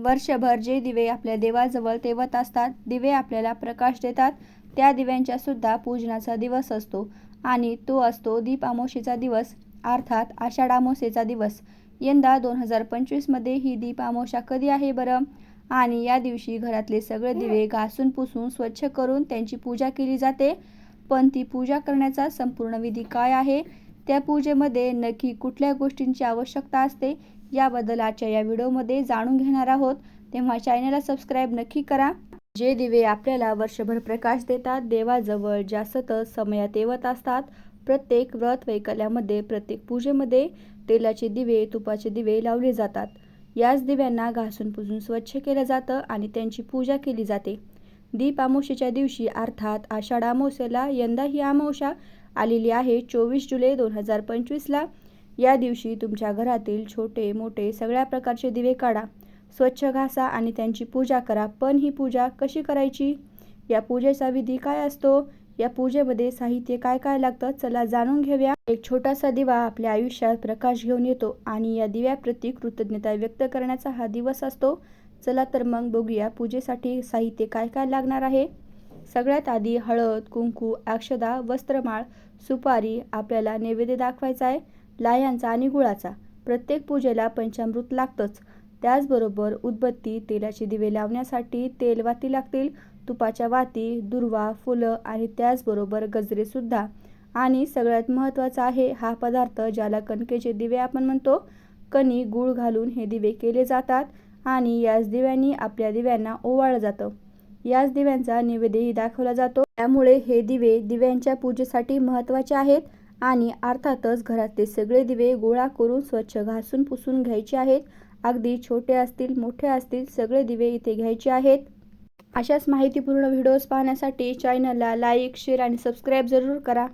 वर्षभर जे दिवे आपल्या देवाजवळ तेवत असतात दिवे आपल्याला प्रकाश देतात. त्या दिव्यांच्या सुद्धा पूजनाचा दिवस असतो आणि तो असतो दीप दिवस अर्थात आषाढ अमावस्येचा दिवस. यंदा दोन हजार पंचवीसमध्ये ही दीप कधी आहे बरं? आणि या दिवशी घरातले सगळे दिवे घासून पुसून स्वच्छ करून त्यांची पूजा केली जाते. पण ती पूजा करण्याचा संपूर्ण विधी काय आहे? त्या पूजेमध्ये नक्की कुठल्या गोष्टींची आवश्यकता असते याबद्दल आजच्या या व्हिडिओमध्ये जाणून घेणार आहोत. तेव्हा चॅनलला सबस्क्राईब नक्की करा. जे दिवे आपल्याला वर्षभर प्रकाश देतात देवाजवळ ज्या सतत समयात येवत असतात प्रत्येक व्रत वैकल्यामध्ये प्रत्येक पूजेमध्ये तेलाचे दिवे तुपाचे दिवे लावले जातात. याच दिव्यांना घासून पुसून स्वच्छ केलं जातं आणि त्यांची पूजा केली जाते. दीप अमावस्येच्या दिवशी अर्थात आषाढ अमावस्येला यंदा ही अमावस्या आलेली आहे. चोवीस जुलै दोन हजार पंचवीसला या दिवशी तुमच्या घरातील छोटे मोठे सगळ्या प्रकारचे दिवे काढा. स्वच्छ घासा आणि त्यांची पूजा करा. पण ही पूजा कशी करायची? या पूजेचा विधी काय असतो? या पूजेमध्ये साहित्य काय काय लागतं? चला जाणून घेऊया. एक छोटासा दिवा आपल्या आयुष्यात प्रकाश घेऊन येतो आणि या दिव्याप्रती कृतज्ञता व्यक्त करण्याचा हा दिवस असतो. चला तर मग बघूया पूजेसाठी साहित्य काय काय लागणार आहे. सगळ्यात आधी हळद कुंकू अक्षदा वस्त्रमाळ सुपारी आपल्याला नैवेद्य दाखवायचा आहे. लाह्यांचा आणि गुळाचा. प्रत्येक पूजेला पंचामृत लागतंच. त्याचबरोबर उदबत्ती तेलाचे दिवे लावण्यासाठी तेलवाती लागतील. तुपाच्या वाती दुर्वा फुलं आणि त्याचबरोबर गजरेसुद्धा आणि सगळ्यात महत्त्वाचा आहे हा पदार्थ ज्याला कणकेचे दिवे आपण म्हणतो. कणी गूळ घालून हे दिवे केले जातात आणि याच दिव्यांनी आपल्या दिव्यांना ओवाळलं जातं. याच दिव्यांचा निवेदही दाखवला जातो. त्यामुळे हे दिवे दिव्यांच्या पूजेसाठी महत्त्वाचे आहेत आणि अर्थातच घरातले सगळे दिवे गोळा करून स्वच्छ घासून पुसून घ्यायचे आहेत. अगदी छोटे असतील मोठे असतील सगळे दिवे इथे घ्यायचे आहेत. अशाच माहितीपूर्ण व्हिडिओज पाहण्यासाठी चॅनलला लाईक शेअर आणि सबस्क्राईब जरूर करा.